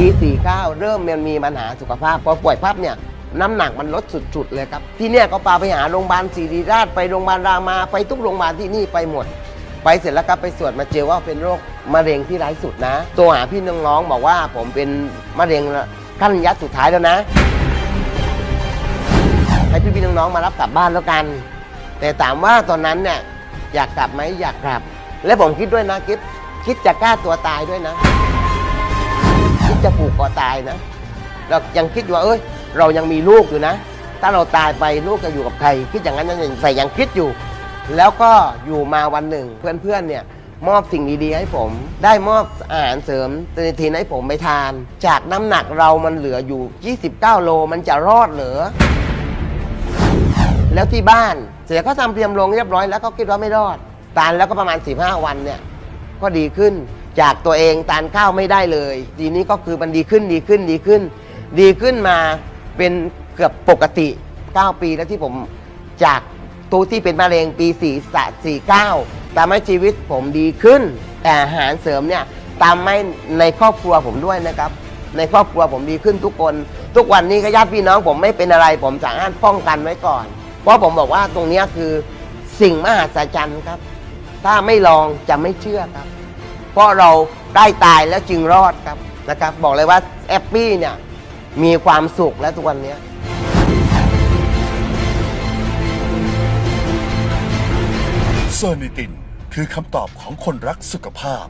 ปี49 เริ่มมันมีปัญหาสุขภาพพอป่วยพับเนี่ยน้ำหนักมันลดสุดๆเลยครับ ที่เนี่ยก็พาไปหาโรงพยาบาลศิริราชไปโรงพยาบาลรามาไปทุกโรงพยาบาลที่นี่ไปหมด ไปเสร็จแล้วก็ไปตรวจมาเจอว่าเป็นโรคมะเร็งที่ร้ายสุดนะ ตัวหาพี่น้องๆบอกว่าผมเป็นมะเร็งขั้นระยะสุดท้ายแล้วนะ ให้พี่พี่ๆน้องๆมารับกลับบ้านแล้วกัน แต่ถามว่าตอนนั้นเนี่ยอยากกลับไหมอยากกลับ และผมคิดด้วยนะคิดคิดจะกล้าตัวตายด้วยนะ จะผูกคอตายนะเรายังคิดว่าเอ้ย เรายังมีลูกอยู่นะ ถ้าเราตายไปลูกจะอยู่กับใคร คิดอย่างนั้นยังใส่ยังคิดอยู่ แล้วก็อยู่มาวันหนึ่ง เพื่อนๆเนี่ยมอบสิ่งดีๆให้ผม ได้มอบอาหารเสริมเตนิทีนให้ผมไปทาน จากน้ำหนักเรามันเหลืออยู่ 29 โลมันจะรอดเหรอแล้วที่บ้านเสียเขาทำเตรียมลงเรียบร้อยแล้วก็คิดว่าไม่รอด ตานแล้วก็ประมาณ 15 วันเนี่ยก็ดีขึ้น จากตัวเองตานข้าวไม่ได้เลย ทีนี้ก็คือมันดีขึ้นดีขึ้นดีขึ้น ดีขึ้นมาเป็นเกือบปกติ 9 ปีแล้วที่ผมจากตัวที่เป็นมะเร็งปี4 49ตามให้ชีวิตผมดีขึ้น แต่อาหารเสริมเนี่ยตามให้ในครอบครัวผมด้วยนะครับ ในครอบครัวผมดีขึ้นทุกคน ทุกวันนี้ก็ญาติพี่น้องผมไม่เป็นอะไร ผมสามารถป้องกันไว้ก่อน เพราะผมบอกว่าตรงนี้คือสิ่งมหัศจรรย์ครับ ถ้าไม่ลองจะไม่เชื่อครับ เพราะเราได้ตายแล้วจึงรอดครับนะครับ บอกเลยว่าแอปปี้เนี่ยมีความสุขแล้วทุกวันเนี้ยเซอร์นิตินคือคำตอบของคนรักสุขภาพ